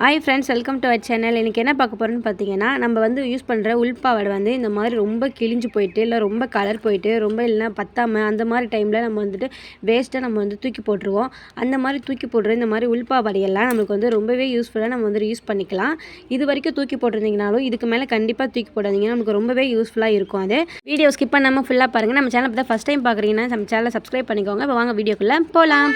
Hi friends welcome to our channel இன்றைக்கி என்ன பார்க்க போகிறோன்னு பார்த்தீங்கன்னா நம்ம வந்து யூஸ் பண்ணுற உள்பாவடை வந்து இந்த மாதிரி ரொம்ப கிழிஞ்சு போயிட்டு இல்லை ரொம்ப கலர் போயிட்டு ரொம்ப இல்லைனா பத்தாமல் அந்த மாதிரி டைமில் நம்ம வந்துட்டு வேஸ்ட்டாக நம்ம வந்து தூக்கி போட்டுருவோம். அந்த மாதிரி தூக்கி போடுற இந்த மாதிரி உள்பாவடையெல்லாம் நம்மளுக்கு வந்து ரொம்பவே யூஸ்ஃபுல்லாக நம்ம வந்து யூஸ் பண்ணிக்கலாம். இது வரைக்கும் தூக்கி போட்டிருந்தீங்கனாலும் இதுக்கு மேலே கண்டிப்பாக தூக்கி போடாதீங்க. நமக்கு ரொம்பவே யூஸ்ஃபுல்லாக இருக்கும் அது. வீடியோ ஸ்கிப் பண்ணாமல் ஃபுல்லாக பாருங்கள் நம்ம சேனல் பார்த்தா ஃபஸ்ட் டைம் பார்க்குறீங்கன்னா நம்ம சேனலை சப்ஸ்கிரைப் பண்ணிக்கோங்க. இப்போ வாங்க வீடியோக்குள்ளே போகலாம்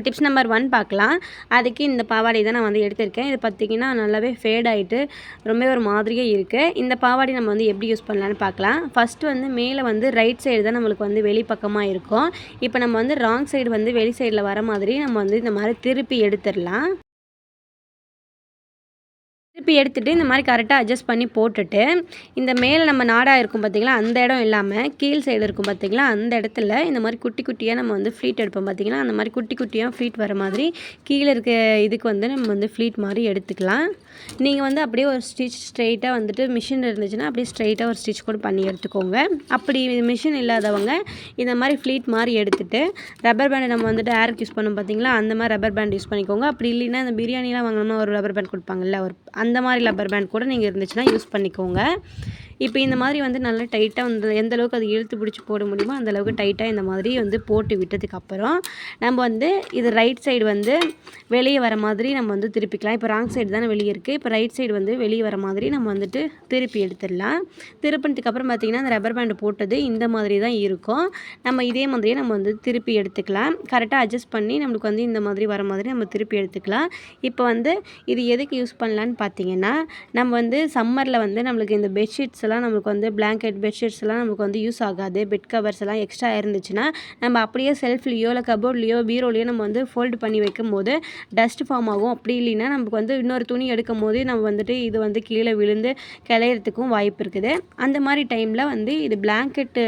இப்போ டிப்ஸ் நம்பர் ஒன் பார்க்கலாம். அதுக்கு இந்த பாவாடை தான் நான் வந்து எடுத்திருக்கேன். இது பார்த்திங்கன்னா நல்லாவே ஃபேட் ஆகிட்டு ரொம்ப ஒரு மாதிரியே இருக்குது இந்த பாவாடை நம்ம வந்து எப்படி யூஸ் பண்ணலான்னு பார்க்கலாம். ஃபஸ்ட்டு வந்து மேலே வந்து ரைட் சைடு தான் நம்மளுக்கு வந்து வெளிப்பக்கமாக இருக்கும். இப்போ நம்ம வந்து ராங் சைடு வந்து வெளி சைடில் வர மாதிரி நம்ம வந்து இந்த மாதிரி திருப்பி எடுத்துடலாம். திருப்பி எடுத்துகிட்டு இந்த மாதிரி கரெக்டாக அட்ஜஸ்ட் பண்ணி போட்டுட்டு இந்த மேலே நம்ம நாடாக இருக்கும் பார்த்திங்களா அந்த இடம் இல்லாமல் கீழ் சைடு இருக்கும் பார்த்திங்களா அந்த இடத்துல இந்த மாதிரி குட்டி குட்டியாக நம்ம வந்து ஃப்ளீட் எடுப்போம் பார்த்திங்களா அந்த மாதிரி குட்டி குட்டியாக ஃப்ளீட் வர மாதிரி கீழே இருக்க இதுக்கு வந்து நம்ம வந்து ஃப்ளீட் மாதிரி எடுத்துக்கலாம். நீங்கள் வந்து அப்படியே ஒரு ஸ்டிச் ஸ்ட்ரெயிட்டாக வந்துட்டு மிஷின் இருந்துச்சுன்னா அப்படியே ஸ்ட்ரெயிட்டாக ஒரு ஸ்டிச் கூட பண்ணி எடுத்துக்கோங்க. அப்படி மிஷின் இல்லாதவங்க இந்த மாதிரி ஃப்ளீட் மாதிரி எடுத்துகிட்டு ரப்பர் பேண்டை நம்ம வந்துட்டு ஏருக்கு யூஸ் பண்ணோம் பார்த்திங்களா அந்த மாதிரி ரப்பர் பேண்ட் யூஸ் பண்ணிக்கோங்க. அப்படி இல்லைன்னா இந்த பிரியாணிலாம் வாங்கினோம்னா ஒரு ரப்பர் பேண்ட் கொடுப்பாங்கல்ல ஒரு அந்த அந்த மாதிரி லப்பர் பேண்ட் கூட நீங்கள் இருந்துச்சுன்னா யூஸ் பண்ணிக்கோங்க. இப்போ இந்த மாதிரி வந்து நல்லா டைட்டாக வந்து எந்த அளவுக்கு அது இழுத்து பிடிச்சி போட முடியுமோ அந்த அளவுக்கு டைட்டாக இந்த மாதிரி வந்து போட்டு விட்டதுக்கு அப்புறம் நம்ம வந்து இது ரைட் சைடு வந்து வெளியே வர மாதிரி நம்ம வந்து திருப்பிக்கலாம். இப்போ ராங் சைடு தானே வெளியே இருக்குது இப்போ ரைட் சைடு வந்து வெளியே வர மாதிரி நம்ம வந்துட்டு திருப்பி எடுத்துடலாம். திருப்பினதுக்கு அப்புறம் பார்த்திங்கன்னா அந்த ரப்பர் பேண்டு போட்டது இந்த மாதிரி தான் இருக்கும். நம்ம இதே மாதிரியே நம்ம வந்து திருப்பி எடுத்துக்கலாம். கரெக்டாக அட்ஜஸ்ட் பண்ணி நம்மளுக்கு வந்து இந்த மாதிரி வர மாதிரி நம்ம திருப்பி எடுத்துக்கலாம். இப்போ வந்து இது எதுக்கு யூஸ் பண்ணலான்னு பார்த்தீங்கன்னா நம்ம வந்து சம்மரில் வந்து நம்மளுக்கு இந்த பெட்ஷீட்ஸ் எல்லாம் நம்மளுக்கு வந்து பிளாங்கெட் பெட்ஷீட்ஸ் எல்லாம் நமக்கு வந்து யூஸ் ஆகாது. பெட் கவர்ஸ் எல்லாம் எக்ஸ்ட்ரா இருந்துச்சுன்னா நம்ம அப்படியே செல்ஃப்லேயோ இல்லை கபோர்ட்லேயோ பீரோலையோ நம்ம வந்து ஃபோல்டு பண்ணி வைக்கும் போது டஸ்ட் ஃபார்ம் ஆகும். அப்படி இல்லைன்னா நமக்கு வந்து இன்னொரு துணி எடுக்கும் போது நம்ம வந்துட்டு இது வந்து கீழே விழுந்து கிளையிறதுக்கும் வாய்ப்பு இருக்குது. அந்த மாதிரி டைமில் வந்து இது பிளாங்கெட்டு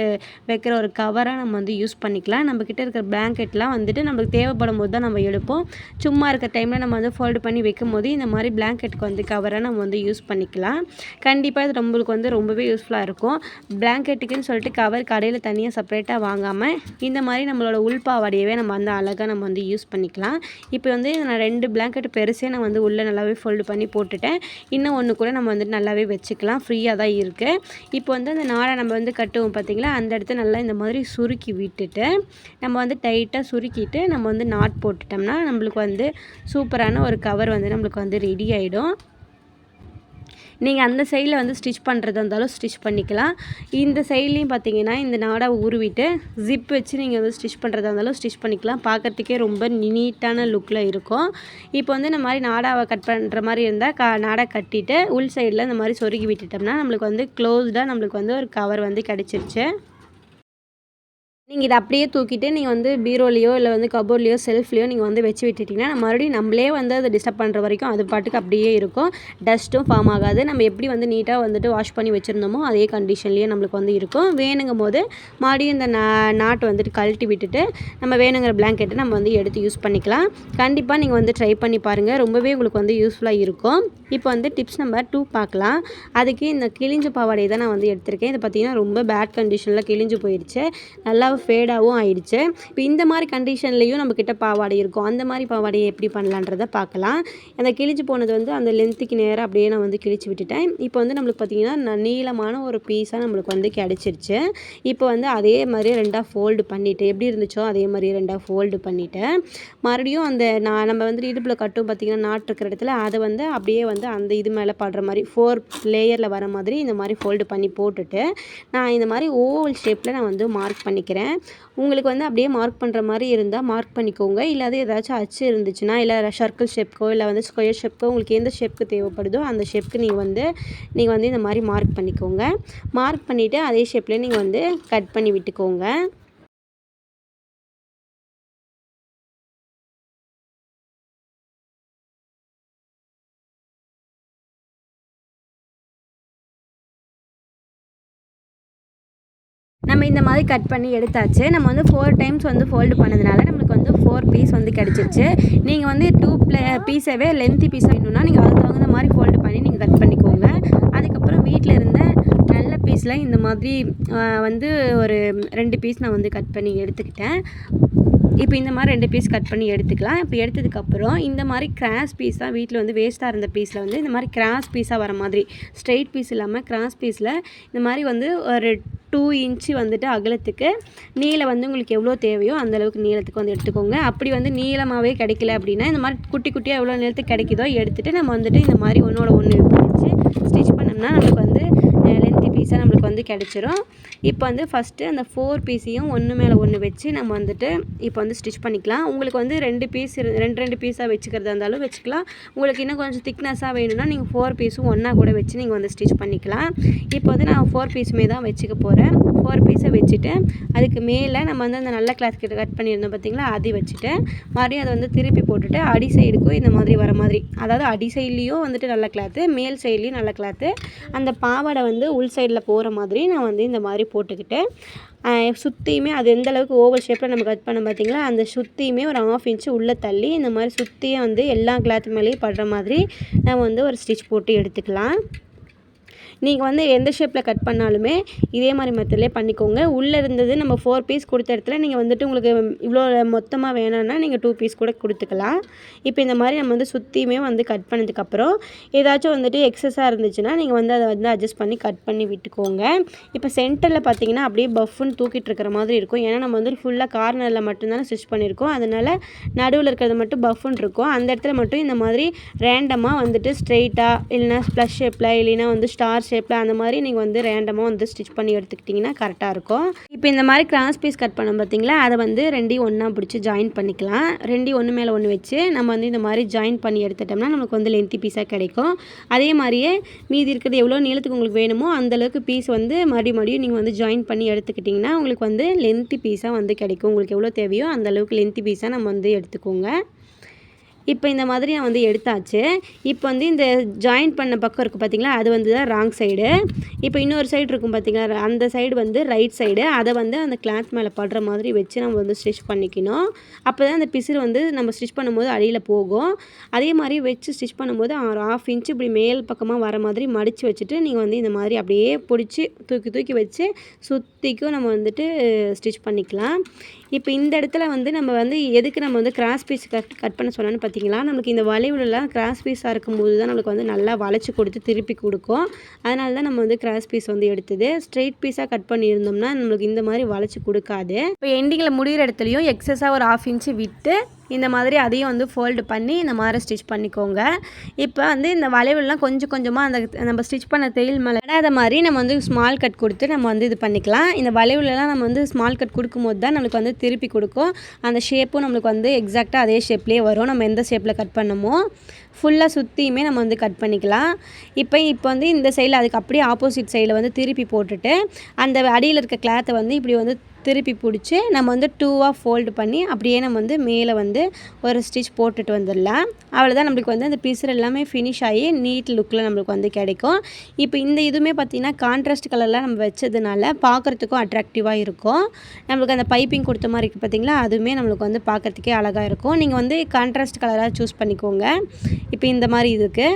வைக்கிற ஒரு கவராக நம்ம வந்து யூஸ் பண்ணிக்கலாம். நம்ம கிட்ட இருக்கிற பிளாங்கெட்லாம் வந்துட்டு நம்மளுக்கு தேவைப்படும் போது தான் நம்ம எடுப்போம். சும்மா இருக்கிற டைமில் நம்ம வந்து ஃபோல்டு பண்ணி வைக்கும் போது இந்த மாதிரி பிளாங்கெட்டுக்கு வந்து கவராக நம்ம வந்து யூஸ் பண்ணிக்கலாம். கண்டிப்பாக இது நம்மளுக்கு வந்து ரொம்ப ரொம்பவே யூஸ்ஃபுல்லாக இருக்கும். பிளாங்கெட்டுக்குன்னு சொல்லிட்டு கவர் கடையில் தனியாக செப்பரேட்டாக வாங்காமல் இந்த மாதிரி நம்மளோட உள்பாவாடையவே நம்ம வந்து அழகாக நம்ம வந்து யூஸ் பண்ணிக்கலாம். இப்போ வந்து நான் ரெண்டு பிளாங்கெட் பெருசே நான் வந்து உள்ளே நல்லாவே ஃபோல்டு பண்ணி போட்டுட்டேன். இன்னும் ஒன்று கூட நம்ம வந்து நல்லாவே வச்சுக்கலாம். ஃப்ரீயாக தான் இருக்குது இப்போ வந்து அந்த நாடை நம்ம வந்து கட்டுவோம் பார்த்திங்களா அந்த இடத்த நல்லா இந்த மாதிரி சுருக்கி விட்டுட்டு நம்ம வந்து டைட்டாக சுருக்கிட்டு நம்ம வந்து நாட் போட்டுட்டோம்னா நம்மளுக்கு வந்து சூப்பரான ஒரு கவர் வந்து நம்மளுக்கு வந்து ரெடி ஆகிடும் நீங்கள் அந்த சைடில் வந்து ஸ்டிச் பண்ணுறதா இருந்தாலும் ஸ்டிச் பண்ணிக்கலாம். இந்த சைட்லேயும் பார்த்தீங்கன்னா இந்த நாடாவை உருவிட்டு ஜிப் வச்சு நீங்கள் வந்து ஸ்டிச் பண்ணுறதா இருந்தாலும் ஸ்டிச் பண்ணிக்கலாம். பார்க்குறதுக்கே ரொம்ப நீட்டான லுக்கில் இருக்கும். இப்போ வந்து இந்த மாதிரி நாடாவை கட் பண்ணுற மாதிரி இருந்தால் கா நாடா கட்டிட்டு உள் சைடில் இந்த மாதிரி சொருகி விட்டுட்டோம்னா நம்மளுக்கு வந்து க்ளோஸ்டாக நம்மளுக்கு வந்து ஒரு கவர் வந்து கிடச்சிருச்சு. நீங்கள் இதை அப்படியே தூக்கிட்டு நீங்கள் வந்து பீரோலையோ இல்லை வந்து கபோர்ட்லேயோ செல்ஃப்லேயோ நீங்கள் வந்து வச்சு விட்டுட்டிங்கன்னா மறுபடியும் நம்மளே வந்து அதை டிஸ்டர்ப் பண்ணுற வரைக்கும் அது பாட்டுக்கு அப்படியே இருக்கும். டஸ்ட்டும் ஃபார்ம் ஆகாது. நம்ம எப்படி வந்து நீட்டாக வந்துட்டு வாஷ் பண்ணி வச்சுருந்தோமோ அதே கண்டிஷன்லேயே நம்மளுக்கு வந்து இருக்கும். வேணுங்கும் போது மறுபடியும் இந்த நா நாட்டு வந்துட்டு கழட்டி விட்டுட்டு நம்ம வேணுங்கிற பிளாங்கெட்டை நம்ம வந்து எடுத்து யூஸ் பண்ணிக்கலாம். கண்டிப்பாக நீங்கள் வந்து ட்ரை பண்ணி பாருங்கள் ரொம்பவே உங்களுக்கு வந்து யூஸ்ஃபுல்லாக இருக்கும். இப்போ வந்து டிப்ஸ் நம்பர் டூ பார்க்கலாம். அதுக்கு இந்த கிழிஞ்சு பாவாடை தான் நான் வந்து எடுத்திருக்கேன். இது பார்த்திங்கன்னா ரொம்ப பேட் கண்டிஷனில் கிழிஞ்சு போயிடுச்சு நல்லா ஃபேடாகவும் ஆயிடுச்சு. இப்போ இந்த மாதிரி கண்டிஷன்லேயும் நம்மக்கிட்ட பாவாடை இருக்கும் அந்த மாதிரி பாவாடையை எப்படி பண்ணலான்றதை பார்க்கலாம். அந்த கிழிச்சு போனது வந்து அந்த லென்த்துக்கு நேராக அப்படியே நான் வந்து கிழிச்சு விட்டுட்டேன். இப்போ வந்து நம்மளுக்கு பார்த்திங்கன்னா நீளமான ஒரு பீஸாக நம்மளுக்கு வந்து கிடச்சிருச்சு. இப்போ வந்து அதே மாதிரி ரெண்டாக ஃபோல்டு பண்ணிவிட்டு எப்படி இருந்துச்சோ அதே மாதிரி ரெண்டாக ஃபோல்டு பண்ணிவிட்டேன் மறுபடியும் அந்த நான் நம்ம வந்து இடுப்பில் கட்டும் பார்த்திங்கன்னா நாட்டு இருக்கிற இடத்துல அதை வந்து அப்படியே வந்து அந்த இது மேலே படுற மாதிரி ஃபோர் லேயரில் வர மாதிரி இந்த மாதிரி ஃபோல்டு பண்ணி போட்டுட்டு நான் இந்த மாதிரி ஓவல் ஷேப்பில் நான் வந்து மார்க் பண்ணிக்கிறேன். உங்களுக்கு வந்து அப்படியே மார்க் பண்ணுற மாதிரி இருந்தால் மார்க் பண்ணிக்கோங்க. இல்லாத ஏதாச்சும் அச்சு இருந்துச்சுன்னா இல்லை சர்க்கிள் ஷேப்க்கோ இல்லை வந்து ஸ்கொயர் ஷேப்க்கோ உங்களுக்கு எந்த ஷேப்க்கு தேவைப்படுதோ அந்த ஷேப்புக்கு நீங்கள் வந்து நீங்கள் வந்து இந்த மாதிரி மார்க் பண்ணிக்கோங்க. மார்க் பண்ணிவிட்டு அதே ஷேப்லேயே நீங்கள் வந்து கட் பண்ணி விட்டுக்கோங்க. நம்ம இந்த மாதிரி கட் பண்ணி எடுத்தாச்சு. நம்ம வந்து ஃபோர் டைம்ஸ் வந்து ஃபோல்டு பண்ணதுனால நம்மளுக்கு வந்து ஃபோர் பீஸ் வந்து கிடச்சிருச்சு. நீங்கள் வந்து டூ ப்ளே பீஸாகவே லென்த்தி பீஸ் வேணும்னா நீங்கள் அதுக்கு தகுந்த மாதிரி ஃபோல்டு பண்ணி நீங்கள் கட் பண்ணிக்கோங்க. அதுக்கப்புறம் வீட்டில் இருந்த நல்ல பீஸில் இந்த மாதிரி வந்து ஒரு ரெண்டு பீஸ் நான் வந்து கட் பண்ணி எடுத்துக்கிட்டேன். இப்போ இந்த மாதிரி ரெண்டு பீஸ் கட் பண்ணி எடுத்துக்கலாம். இப்போ எடுத்ததுக்கப்புறம் இந்த மாதிரி கிராஸ் பீஸாக வீட்டில் வந்து வேஸ்ட்டாக இருந்த பீஸில் வந்து இந்த மாதிரி கிராஸ் பீஸாக வர மாதிரி ஸ்ட்ரெயிட் பீஸ் இல்லாமல் கிராஸ் பீஸில் இந்த மாதிரி வந்து ஒரு டூ இன்ச்சு வந்துட்டு அகலத்துக்கு நீளம் வந்து உங்களுக்கு எவ்வளோ தேவையோ அந்த அளவுக்கு நீளத்துக்கு வந்து எடுத்துக்கோங்க. அப்படி வந்து நீளமாகவே கிடைக்கல அப்படின்னா இந்த மாதிரி குட்டி குட்டியாக எவ்வளோ நீளத்துக்கு கிடைக்குதோ எடுத்துகிட்டு நம்ம வந்துட்டு இந்த மாதிரி ஒன்றோட ஒன்று வச்சு ஸ்டிச் பண்ணோம்னா நமக்கு வந்து பீஸாக நம்மளுக்கு வந்து கிடச்சிரும். இப்போ வந்து ஃபஸ்ட்டு அந்த ஃபோர் பீஸையும் ஒன்று மேலே ஒன்று வச்சு நம்ம வந்துட்டு இப்போ வந்து ஸ்டிச் பண்ணிக்கலாம். உங்களுக்கு வந்து ரெண்டு பீஸ் ரெண்டு ரெண்டு பீஸாக வச்சுக்கிறதா இருந்தாலும் வச்சுக்கலாம். உங்களுக்கு இன்னும் கொஞ்சம் திக்னஸாக வேணும்னா நீங்கள் ஃபோர் பீஸும் ஒன்றா கூட வச்சு நீங்கள் வந்து ஸ்டிச் பண்ணிக்கலாம். இப்போ வந்து நான் ஃபோர் பீஸுமே தான் வச்சுக்க போகிறேன் ஃபோர் பீஸை வச்சுட்டு அதுக்கு மேலே நம்ம வந்து அந்த நல்ல கிளாத் கிட்ட கட் பண்ணியிருந்தோம் பார்த்தீங்களா அதை வச்சுட்டு மறுபடியும் அதை வந்து திருப்பி போட்டுட்டு அடி சைடுக்கும் இந்த மாதிரி வர மாதிரி அதாவது அடி சைட்லேயும் வந்துட்டு நல்ல கிளாத்து மேல் சைட்லேயும் நல்ல கிளாத்து அந்த பாவாடை வந்து உள் சைடில் போகிற மாதிரி நான் வந்து இந்த மாதிரி போட்டுக்கிட்டு சுற்றியுமே அது எந்த அளவுக்கு ஓவல் ஷேப்பில் நம்ம கட் பண்ண பார்த்திங்களா அந்த சுற்றியுமே ஒரு ஆஃப் இன்ச்சு உள்ளே தள்ளி இந்த மாதிரி சுற்றியும் வந்து எல்லா கிளாத் மேலேயும் படுற மாதிரி நம்ம வந்து ஒரு ஸ்டிச் போட்டு எடுத்துக்கலாம். நீங்கள் வந்து எந்த ஷேப்பில் கட் பண்ணாலுமே இதே மாதிரி மெத்தட்லேயே பண்ணிக்கோங்க. உள்ளே இருந்தது நம்ம ஃபோர் பீஸ் கொடுத்த இடத்துல நீங்கள் வந்துட்டு உங்களுக்கு இவ்வளோ மொத்தமாக வேணும்னா நீங்கள் டூ பீஸ் கூட கொடுத்துக்கலாம். இப்போ இந்த மாதிரி நம்ம வந்து சுற்றியுமே வந்து கட் பண்ணதுக்கப்புறம் ஏதாச்சும் வந்துட்டு எக்ஸஸாக இருந்துச்சுன்னா நீங்கள் வந்து அதை வந்து அட்ஜஸ்ட் பண்ணி கட் பண்ணி விட்டுக்கோங்க. இப்போ சென்டரில் பார்த்தீங்கன்னா அப்படியே பஃப்னு தூக்கிட்டு இருக்கிற மாதிரி இருக்கும். ஏன்னா நம்ம வந்து ஃபுல்லாக கார்னரில் மட்டும்தானே ஸ்டிச் பண்ணியிருக்கோம். அதனால் நடுவில் இருக்கிறது மட்டும் பஃப்னு இருக்கும். அந்த இடத்துல மட்டும் இந்த மாதிரி ரேண்டமாக வந்துட்டு ஸ்ட்ரெயிட்டாக இல்லைனா ஸ்ப்ளஷ் ஷேப்பில் இல்லைனா வந்து ஸ்டார் ஷேப்பில் அந்த மாதிரி நீங்கள் வந்து ரேண்டமாக வந்து ஸ்டிச் பண்ணி எடுத்துக்கிட்டிங்கன்னா கரெக்டாக இருக்கும். இப்போ இந்த மாதிரி கிராஸ் பீஸ் கட் பண்ணோம் பார்த்தீங்களா அதை வந்து ரெண்டையும் ஒன்றா பிடிச்சி ஜாயின் பண்ணிக்கலாம். ரெண்டையும் ஒன்று மேலே ஒன்று வச்சு நம்ம வந்து இந்த மாதிரி ஜாயின் பண்ணி எடுத்துட்டோம்னா நமக்கு வந்து லென்த்தி பீஸாக கிடைக்கும். அதே மாதிரியே மீதி இருக்கிறது எவ்வளோ நீளத்துக்கு உங்களுக்கு வேணுமோ அந்தளவுக்கு பீஸ் வந்து மறுபடியும் மறுபடியும் நீங்கள் வந்து ஜாயின் பண்ணி எடுத்துக்கிட்டிங்கன்னா உங்களுக்கு வந்து லென்த்தி பீஸாக வந்து கிடைக்கும். உங்களுக்கு எவ்வளோ தேவையோ அந்தளவுக்கு லென்த்தி பீஸாக நம்ம வந்து எடுத்துக்கோங்க. இப்போ இந்த மாதிரி நான் வந்து எடுத்தாச்சு. இப்போ வந்து இந்த ஜாயின் பண்ண பக்கம் இருக்குது பார்த்தீங்களா அது வந்து தான் ராங் சைடு இப்போ இன்னொரு சைடு இருக்கும் பார்த்தீங்களா அந்த சைடு வந்து ரைட் சைடு அதை வந்து அந்த கிளாத் மேலே படுற மாதிரி வச்சு நம்ம வந்து ஸ்டிச் பண்ணிக்கணும். அப்போ தான் அந்த பிசிறு வந்து நம்ம ஸ்டிச் பண்ணும்போது அடியில் போகும். அதே மாதிரி வச்சு ஸ்டிச் பண்ணும்போது ஒரு ஆஃப் இன்ச் இப்படி மேல் பக்கமாக வர மாதிரி மடித்து வச்சுட்டு நீங்கள் வந்து இந்த மாதிரி அப்படியே பிடிச்சி தூக்கி தூக்கி வச்சு சுற்றிக்கும் நம்ம வந்துட்டு ஸ்டிச் பண்ணிக்கலாம். இப்போ இந்த இடத்துல வந்து நம்ம வந்து எதுக்கு நம்ம வந்து கிராஸ் பீஸ் கட் கட் பண்ண சொன்னோன்னு பார்த்தீங்களா? நம்மளுக்கு இந்த வளைவுலலாம் கிராஸ் பீஸாக இருக்கும்போது தான் நம்மளுக்கு வந்து நல்லா வளைச்சி கொடுத்து திருப்பி கொடுக்கும். அதனால தான் நம்ம வந்து கிராஸ் பீஸ் வந்து எடுத்தது. ஸ்ட்ரெயிட் பீஸாக கட் பண்ணியிருந்தோம்னா நம்மளுக்கு இந்த மாதிரி வளைச்சி கொடுக்காது. இப்போ எண்டிங்கில் முடிகிற இடத்துலையும் எக்ஸஸாக ஒரு ஆஃப் இன்ச்சு விட்டு இந்த மாதிரி அதையும் வந்து ஃபோல்டு பண்ணி இந்த மாதிரி ஸ்டிச் பண்ணிக்கோங்க. இப்போ வந்து இந்த வளைவுலாம் கொஞ்சம் கொஞ்சமாக அந்த நம்ம ஸ்டிச் பண்ண தையல் மேலே இடாத மாதிரி நம்ம வந்து ஸ்மால் கட் கொடுத்து நம்ம வந்து இது பண்ணிக்கலாம். இந்த வளைவுலலாம் நம்ம வந்து ஸ்மால் கட் கொடுக்கும்போது தான் நம்மளுக்கு வந்து திருப்பி கொடுக்கும். அந்த ஷேப்பும் நம்மளுக்கு வந்து எக்ஸாக்டாக அதே ஷேப்லேயே வரும். நம்ம எந்த ஷேப்பில் கட் பண்ணமோ. ஃபுல்லாக சுற்றியுமே நம்ம வந்து கட் பண்ணிக்கலாம். இப்போ இப்போ வந்து இந்த சைடில் அதுக்கு அப்படியே ஆப்போசிட் சைடில் வந்து திருப்பி போட்டுட்டு அந்த அடியில் இருக்க கிளாத்தை வந்து இப்படி வந்து திருப்பி பிடிச்சி நம்ம வந்து டூவாக ஃபோல்டு பண்ணி அப்படியே நம்ம வந்து மேலே வந்து ஒரு ஸ்டிச் போட்டுட்டு வந்துடலாம். அவ்வளோதான் நம்மளுக்கு வந்து அந்த பீசர் எல்லாமே ஃபினிஷ் ஆகி நீட் லுக்கில் நம்மளுக்கு வந்து கிடைக்கும். இப்போ இந்த இதுவுமே பார்த்திங்கன்னா கான்ட்ராஸ்ட் கலர்லாம் நம்ம வச்சதுனால பார்க்குறதுக்கும் அட்ராக்டிவாக இருக்கும். நம்மளுக்கு அந்த பைப்பிங் கொடுத்த மாதிரி இருக்குது பார்த்திங்களா? அதுவுமே நம்மளுக்கு வந்து பார்க்குறதுக்கே அழகாக இருக்கும். நீங்கள் வந்து கான்ட்ராஸ்ட் கலராக சூஸ் பண்ணிக்கோங்க. இப்போ இந்த மாதிரி இதுக்கு.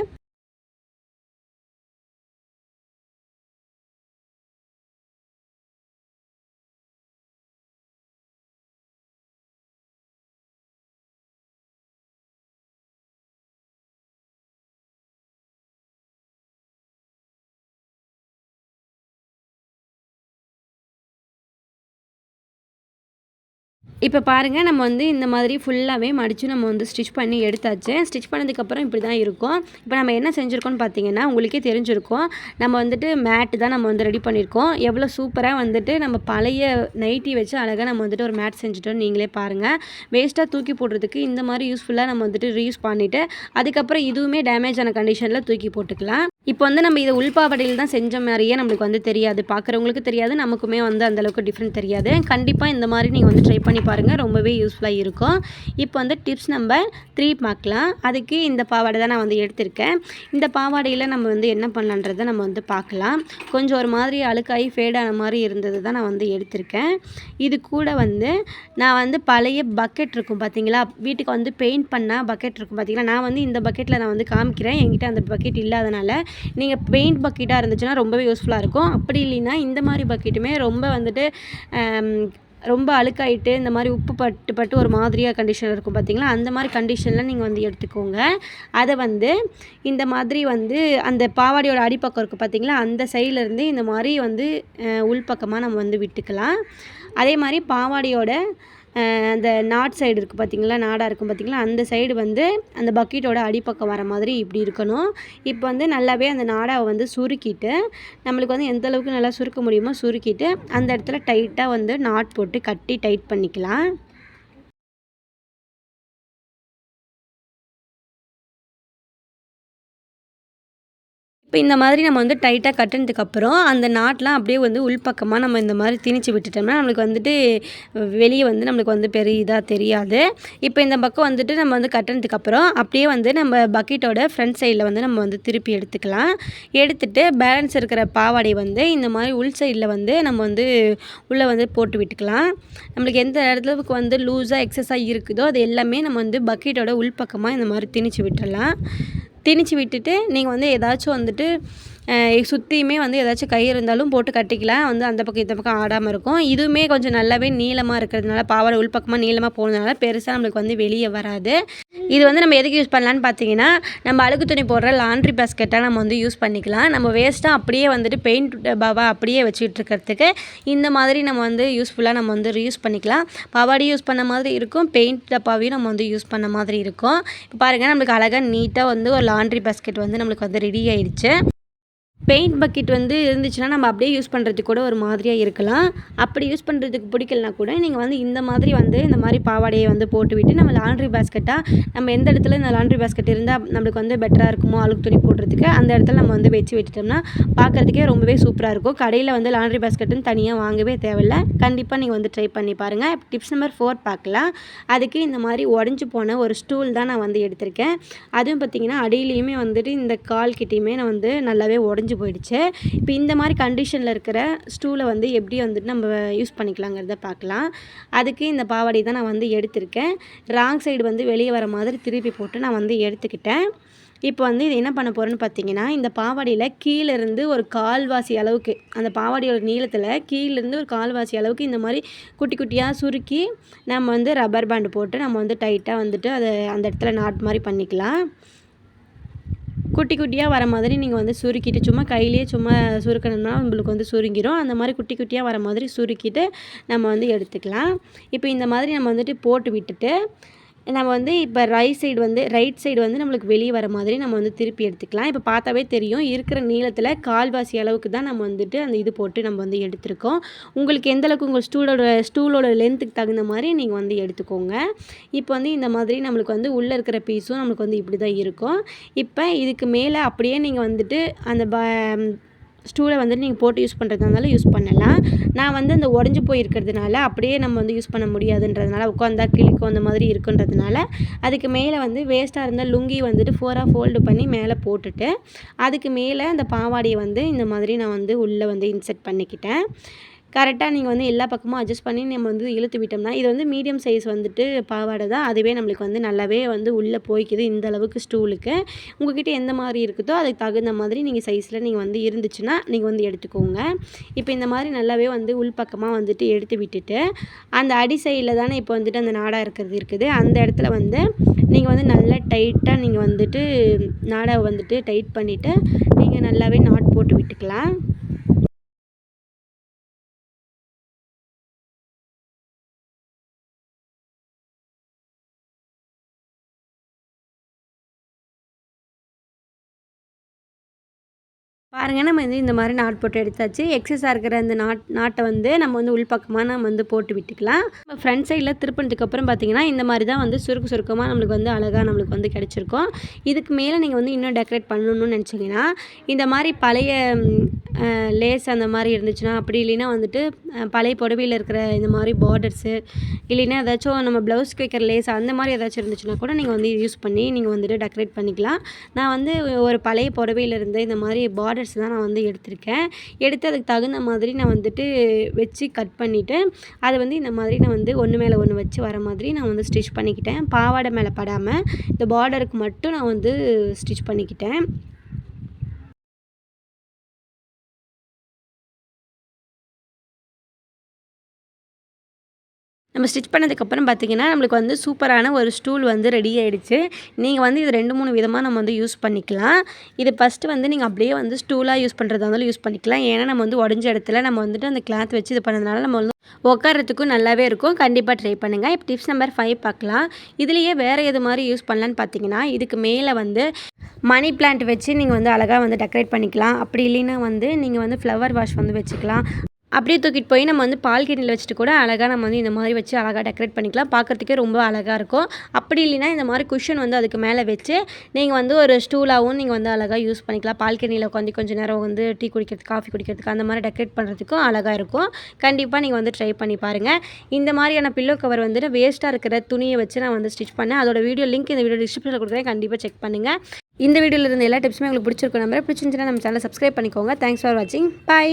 இப்போ பாருங்கள் நம்ம வந்து இந்த மாதிரி ஃபுல்லாகவே மடித்து நம்ம வந்து ஸ்டிச் பண்ணி எடுத்தாச்சு. ஸ்டிச் பண்ணதுக்கப்புறம் இப்படி தான் இருக்கும். இப்போ நம்ம என்ன செஞ்சுருக்கோம்னு பார்த்தீங்கன்னா உங்களுக்கே தெரிஞ்சிருக்கும். நம்ம வந்துட்டு மேட்டு தான் நம்ம வந்து ரெடி பண்ணியிருக்கோம் எவ்வளோ சூப்பராக வந்துட்டு நம்ம பழைய நைட்டி வச்சு அழகாக நம்ம வந்துட்டு ஒரு மேட் செஞ்சுட்டோம் நீங்களே பாருங்கள் வேஸ்ட்டாக தூக்கி போடுறதுக்கு இந்த மாதிரி யூஸ்ஃபுல்லாக நம்ம வந்துட்டு ரீயூஸ் பண்ணிவிட்டு அதுக்கப்புறம் இதுவுமே டேமேஜ் ஆன கண்டிஷனில் தூக்கி போட்டுக்கலாம். இப்போ வந்து நம்ம இதை உள்பாவடையில் தான் செஞ்ச மாதிரியே நம்மளுக்கு வந்து தெரியாது. பார்க்குறவங்களுக்கு தெரியாது நமக்குமே வந்து அந்தளவுக்கு டிஃப்ரெண்ட் தெரியாது. கண்டிப்பாக இந்த மாதிரி நீங்கள் வந்து ட்ரை பண்ணி பாருங்கள் ரொம்பவே யூஸ்ஃபுல்லாக இருக்கும். இப்போ வந்து டிப்ஸ் நம்பர் த்ரீ பார்க்கலாம். அதுக்கு இந்த பாவாடை தான் நான் வந்து எடுத்திருக்கேன். இந்த பாவாடையில் நம்ம வந்து என்ன பண்ணலான்றதை நம்ம வந்து பார்க்கலாம். கொஞ்சம் ஒரு மாதிரி அழுக்காகி ஃபேடான மாதிரி இருந்தது தான் நான் வந்து எடுத்திருக்கேன். இது கூட வந்து நான் வந்து பழைய பக்கெட் இருக்கும் பார்த்தீங்களா? வீட்டுக்கு வந்து பெயிண்ட் பண்ணால் பக்கெட் இருக்கும் பார்த்தீங்களா? நான் வந்து இந்த பக்கெட்டில் நான் வந்து காமிக்கிறேன். என்கிட்ட அந்த பக்கெட் இல்லாதனால நீங்கள் பெயிண்ட் பக்கெட்டாக இருந்துச்சுன்னா ரொம்பவே யூஸ்ஃபுல்லாக இருக்கும். அப்படி இல்லைன்னா இந்த மாதிரி பக்கெட்டுமே ரொம்ப வந்துட்டு ரொம்ப அழுக்காயிட்டு இந்த மாதிரி உப்பு பட்டு பட்டு ஒரு மாதிரியாக கண்டிஷன் இருக்கும் பார்த்தீங்களா அந்த மாதிரி கண்டிஷனில் நீங்கள் வந்து எடுத்துக்கோங்க. அதை வந்து இந்த மாதிரி வந்து அந்த பாவாடையோட அடிப்பக்கம் இருக்குது பார்த்தீங்களா அந்த சைட்லேருந்து இந்த மாதிரி வந்து உள்பக்கமாக நம்ம வந்து விட்டுக்கலாம். அதே மாதிரி பாவாடையோட அந்த நாட் சைடு இருக்குது பார்த்திங்களா நாடாக இருக்கும் பார்த்திங்களா அந்த சைடு வந்து அந்த பக்கெட்டோட அடிப்பக்கம் வர மாதிரி இப்படி இருக்கணும். இப்போ வந்து நல்லாவே அந்த நாடாவை வந்து சுருக்கிட்டு நம்மளுக்கு வந்து எந்த அளவுக்கு நல்லா சுருக்க முடியுமோ சுருக்கிட்டு அந்த இடத்துல டைட்டாக வந்து நாட் போட்டு கட்டி டைட் பண்ணிக்கலாம். இப்போ இந்த மாதிரி நம்ம வந்து டைட்டாக கட்டினதுக்கப்புறம் அந்த நாட்லாம் அப்படியே வந்து உள்பக்கமாக நம்ம இந்த மாதிரி திணிச்சு விட்டுட்டோம்னா நம்மளுக்கு வந்துட்டு வெளியே வந்து நம்மளுக்கு வந்து பெரிய இதாக தெரியாது. இப்போ இந்த பக்கம் வந்துட்டு நம்ம வந்து கட்டினதுக்கப்புறம் அப்படியே வந்து நம்ம பக்கெட்டோட ஃப்ரண்ட் சைடில் வந்து நம்ம வந்து திருப்பி எடுத்துக்கலாம். எடுத்துட்டு பேலன்ஸ் இருக்கிற பாவாடை வந்து இந்த மாதிரி உள் சைடில் வந்து நம்ம வந்து உள்ளே வந்து போட்டு விட்டுக்கலாம். நம்மளுக்கு எந்த இடத்துக்கு வந்து லூஸாக எக்ஸஸாக இருக்குதோ அது எல்லாமே நம்ம வந்து பக்கெட்டோட உள்பக்கமாக இந்த மாதிரி திணிச்சு விட்டுடலாம். திணிச்சு விட்டுட்டு நீங்கள் வந்து ஏதாச்சும் வந்துட்டு சுற்றியுமே வந்து ஏதாச்சும் கயிறு இருந்தாலும் போட்டு கட்டிக்கலாம். வந்து அந்த பக்கம் இந்த பக்கம் ஆடாமல் இருக்கும். இதுவுமே கொஞ்சம் நல்லாவே நீளமாக இருக்கிறதுனால பாவாடை உள்பக்கமாக நீளமாக போனதுனால பெருசாக நம்மளுக்கு வந்து வெளியே வராது. இது வந்து நம்ம எதுக்கு யூஸ் பண்ணலான்னு பார்த்தீங்கன்னா நம்ம அழுக்கு துணி போடுற லாண்ட்ரி பேஸ்கெட்டாக நம்ம வந்து யூஸ் பண்ணிக்கலாம். நம்ம வேஸ்ட்டாக அப்படியே வந்துட்டு பெயிண்ட் டப்பாவை அப்படியே வச்சுக்கிட்டு இருக்கிறதுக்கு இந்த மாதிரி நம்ம வந்து யூஸ்ஃபுல்லாக நம்ம வந்து யூஸ் பண்ணிக்கலாம். பாவாடி யூஸ் பண்ண மாதிரி இருக்கும். பெயிண்ட் டப்பாவையும் நம்ம வந்து யூஸ் பண்ண மாதிரி இருக்கும். இப்போ பாருங்கள் நம்மளுக்கு அழகாக நீட்டாக வந்து ஒரு லாண்ட்ரி பேஸ்கெட் வந்து நம்மளுக்கு வந்து ரெடி ஆயிடுச்சு. பெயிண்ட் பக்கெட் வந்து இருந்துச்சுன்னா நம்ம அப்படியே யூஸ் பண்ணுறதுக்கு கூட ஒரு மாதிரியாக இருக்கலாம். அப்படி யூஸ் பண்ணுறதுக்கு பிடிக்கலனா கூட நீங்கள் வந்து இந்த மாதிரி வந்து இந்த மாதிரி பாவாடையை வந்து போட்டுவிட்டு நம்ம லாண்ட்ரி பேஸ்கெட்டாக நம்ம எந்த இடத்துல இந்த லாண்ட்ரி பேஸ்கெட் இருந்தால் நம்மளுக்கு வந்து பெட்டராக இருக்குமோ அழுக்கு துணி போடுறதுக்கு அந்த இடத்துல நம்ம வந்து வச்சு விட்டுட்டோம்னா பார்க்குறதுக்கே ரொம்பவே சூப்பராக இருக்கும். கடையில் வந்து லாண்ட்ரி பேஸ்கெட்டுன்னு தனியாக வாங்கவே தேவையில்லை. கண்டிப்பாக நீங்கள் வந்து ட்ரை பண்ணி பாருங்கள் டிப்ஸ் நம்பர் ஃபோர் பார்க்கலாம் அதுக்கு இந்த மாதிரி உடஞ்சி போன ஒரு ஸ்டூல் தான் நான் வந்து எடுத்திருக்கேன். அதுவும் பார்த்திங்கன்னா அடியிலையுமே வந்துட்டு இந்த கால் கிட்டேயுமே நான் வந்து நல்லாவே உடஞ்சி போயிடுச்சு. இப்போ இந்த மாதிரி கண்டிஷனில் இருக்கிற ஸ்டூலை வந்து எப்படி வந்துட்டு நம்ம யூஸ் பண்ணிக்கலாங்கிறத பார்க்கலாம். அதுக்கு இந்த பாவாடை தான் நான் வந்து எடுத்திருக்கேன். ராங் சைடு வந்து வெளியே வர மாதிரி திருப்பி போட்டு நான் வந்து எடுத்துக்கிட்டேன். இப்போ வந்து இது என்ன பண்ண போகிறேன்னு பார்த்தீங்கன்னா இந்த பாவாடியில் கீழேருந்து ஒரு கால்வாசி அளவுக்கு அந்த பாவாடையோட நீளத்தில் கீழேருந்து ஒரு கால்வாசி அளவுக்கு இந்த மாதிரி குட்டி குட்டியாக சுருக்கி நம்ம வந்து ரப்பர் பேண்டு போட்டு நம்ம வந்து டைட்டாக வந்துட்டு அதை அந்த இடத்துல நாட் மாதிரி பண்ணிக்கலாம். குட்டி குட்டியாக வர மாதிரி நீங்கள் வந்து சுருக்கிட்டு சும்மா கையிலேயே சும்மா சுருக்கணும்னா உங்களுக்கு வந்து சுருங்கிடும் அந்த மாதிரி குட்டி குட்டியாக வர மாதிரி சுருக்கிட்டு நம்ம வந்து எடுத்துக்கலாம். இப்போ இந்த மாதிரி நம்ம வந்துட்டு போட்டு விட்டுட்டு நம்ம வந்து இப்போ ரைட் சைடு வந்து ரைட் சைடு வந்து நம்மளுக்கு வெளியே வர மாதிரி நம்ம வந்து திருப்பி எடுத்துக்கலாம். இப்போ பார்த்தாவே தெரியும் இருக்கிற நீளத்தில் கால்வாசி அளவுக்கு தான் நம்ம வந்துட்டு அந்த இது போட்டு நம்ம வந்து எடுத்திருக்கோம். உங்களுக்கு எந்த அளவுக்கு உங்கள் ஸ்டூலோட ஸ்டூலோட லென்த்துக்கு தகுந்த மாதிரி நீங்கள் வந்து எடுத்துக்கோங்க. இப்போ வந்து இந்த மாதிரி நம்மளுக்கு வந்து உள்ளே இருக்கிற பீஸும் நம்மளுக்கு வந்து இப்படி தான் இருக்கும். இப்போ இதுக்கு மேலே அப்படியே நீங்கள் வந்துட்டு அந்த ப ஸ்டூலை வந்து நீங்கள் போட்டு யூஸ் பண்ணுறதுனால யூஸ் பண்ணலாம். நான் வந்து அந்த உடஞ்சி போயிருக்கிறதுனால அப்படியே நம்ம வந்து யூஸ் பண்ண முடியாதுன்றதுனால உட்காந்தா கிளிக்கும் அந்த மாதிரி இருக்குன்றதுனால அதுக்கு மேலே வந்து வேஸ்ட்டாக இருந்தால் லுங்கி வந்துட்டு ஃபோராக ஃபோல்டு பண்ணி மேலே போட்டுட்டு அதுக்கு மேலே அந்த பாவாடையை வந்து இந்த மாதிரி நான் வந்து உள்ளே வந்து இன்செர்ட் பண்ணிக்கிட்டேன். கரெக்டாக நீங்கள் வந்து எல்லா பக்கமும் அட்ஜஸ்ட் பண்ணி நம்ம வந்து இழுத்து விட்டோம்னா இது வந்து மீடியம் சைஸ் வந்துட்டு பாவாடை தான். அதுவே நம்மளுக்கு வந்து நல்லாவே வந்து உள்ளே போய்க்குது இந்த அளவுக்கு ஸ்டூலுக்கு உங்ககிட்ட எந்த மாதிரி இருக்குதோ அதுக்கு தகுந்த மாதிரி நீங்கள் சைஸில் நீங்கள் வந்து இருந்துச்சுன்னா நீங்கள் வந்து எடுத்துக்கோங்க. இப்போ இந்த மாதிரி நல்லாவே வந்து உள்பக்கமாக வந்துட்டு எடுத்து விட்டுட்டு அந்த அடி சைடில் தானே இப்போ வந்துட்டு அந்த நாடாக இருக்கிறது இருக்குது. அந்த இடத்துல வந்து நீங்கள் வந்து நல்லா டைட்டாக நீங்கள் வந்துட்டு நாடாவை வந்துட்டு டைட் பண்ணிவிட்டு நீங்கள் நல்லாவே நாட் போட்டு விட்டுக்கலாம். பாருங்கள் நம்ம வந்து இந்த மாதிரி நாட் போட்டு எடுத்தாச்சு. எக்ஸஸாக இருக்கிற அந்த நாட் நாட்டை வந்து நம்ம வந்து உள்பக்கமாக நம்ம வந்து போட்டு விட்டுக்கலாம். நம்ம ஃப்ரண்ட் சைடில் திருப்பினதுக்கப்புறம் பார்த்தீங்கன்னா இந்த மாதிரி தான் வந்து சுருக்கு சுருக்கமாக நம்மளுக்கு வந்து அழகாக நம்மளுக்கு வந்து கிடச்சிருக்கும். இதுக்கு மேலே நீங்கள் வந்து இன்னும் டெக்கரேட் பண்ணணும்னு நினச்சிங்கன்னா இந்த மாதிரி பழைய லேஸ் அந்த மாதிரி இருந்துச்சுன்னா அப்படி இல்லைன்னா வந்துட்டு பழைய புடவையில் இருக்கிற இந்த மாதிரி பார்டர்ஸு இல்லைன்னா ஏதாச்சும் நம்ம ப்ளவுஸ் வைக்கிற லேஸ் அந்த மாதிரி ஏதாச்சும் இருந்துச்சுன்னா கூட நீங்கள் வந்து யூஸ் பண்ணி நீங்கள் வந்துட்டு டெக்கரேட் பண்ணிக்கலாம். நான் வந்து ஒரு பழைய புடவையிலிருந்து இந்த மாதிரி பார்டர் கலர்ஸ் தான் நான் வந்து எடுத்திருக்கேன். எடுத்து அதுக்கு தகுந்த மாதிரி நான் வந்துட்டு வச்சு கட் பண்ணிவிட்டு அதை வந்து இந்த மாதிரி நான் வந்து ஒன்று மேலே ஒன்று வச்சு வர மாதிரி நான் வந்து ஸ்டிச் பண்ணிக்கிட்டேன். பாவாடை மேலே படாமல் இந்த பார்டருக்கு மட்டும் நான் வந்து ஸ்டிச் பண்ணிக்கிட்டேன். நம்ம ஸ்டிச் பண்ணதுக்கப்புறம் பார்த்தீங்கன்னா நம்மளுக்கு வந்து சூப்பரான ஒரு ஸ்டூல் வந்து ரெடி ஆகிடுச்சு நீங்கள் வந்து இது ரெண்டு மூணு விதமாக நம்ம வந்து யூஸ் பண்ணிக்கலாம். இது ஃபஸ்ட்டு வந்து நீங்கள் அப்படியே வந்து ஸ்டூலாக யூஸ் பண்ணுறதா இருந்தாலும் யூஸ் பண்ணிக்கலாம். ஏன்னா நம்ம வந்து உடஞ்ச இடத்துல நம்ம வந்துட்டு அந்த கிளாத் வச்சு இது பண்ணதுனால நம்ம வந்து உட்காரத்துக்கும் நல்லாவே இருக்கும். கண்டிப்பாக ட்ரை பண்ணுங்கள் இப்போ டிப்ஸ் நம்பர் ஃபைவ் பார்க்கலாம். இதுலேயே வேறு எது மாதிரி யூஸ் பண்ணலான்னு பார்த்தீங்கன்னா இதுக்கு மேலே வந்து மணி பிளான்ட் வச்சு நீங்கள் வந்து அழகாக வந்து டெக்கரேட் பண்ணிக்கலாம். அப்படி இல்லைன்னா வந்து நீங்கள் வந்து ஃப்ளவர் வாஷ் வந்து வச்சுக்கலாம். அப்படியே தூக்கிட்டு போய் நம்ம வந்து பால்கனியில் வச்சுட்டு கூட அழகாக நம்ம வந்து இந்த மாதிரி வச்சு அழகாக டெக்கரேட் பண்ணிக்கலாம். பார்க்குறதுக்கே ரொம்ப அழகாக இருக்கும். அப்படி இல்லைன்னா இந்த மாதிரி குஷன் வந்து அதுக்கு மேலே வச்சு நீங்கள் வந்து ஒரு ஸ்டூலாகவும் நீங்கள் வந்து அழகாக யூஸ் பண்ணிக்கலாம். பால்கனியில் உட்காந்து கொஞ்சம் நேரம் வந்து டீ குடிக்கிறதுக்கு காஃபி குடிக்கிறதுக்கு அந்த மாதிரி டெக்கரேட் பண்ணுறதுக்கும் அழகாக இருக்கும். கண்டிப்பாக நீங்கள் வந்து ட்ரை பண்ணி பாருங்கள் இந்த மாதிரியான பில்லோ கவர் வந்துட்டு வேஸ்ட்டாக இருக்கிற துணியை வச்சு நான் வந்து ஸ்டிச் பண்ணேன். அதோட வீடியோ லிங்க் இந்த வீடியோ டிஸ்கிரிப்ஷனில் கொடுக்குறேன். கண்டிப்பாக செக் பண்ணுங்கள் இந்த வீடியோவில் இருந்த எல்லா டிப்ஸுமே உங்களுக்கு பிடிச்சிருக்கும் நம்பர் பிடிச்சிருந்துச்சுன்னா நம்ம சேனலை சப்ஸ்கிரைப் பண்ணிக்கோங்க. தேங்க்ஸ் ஃபார் வாட்சிங் பாய்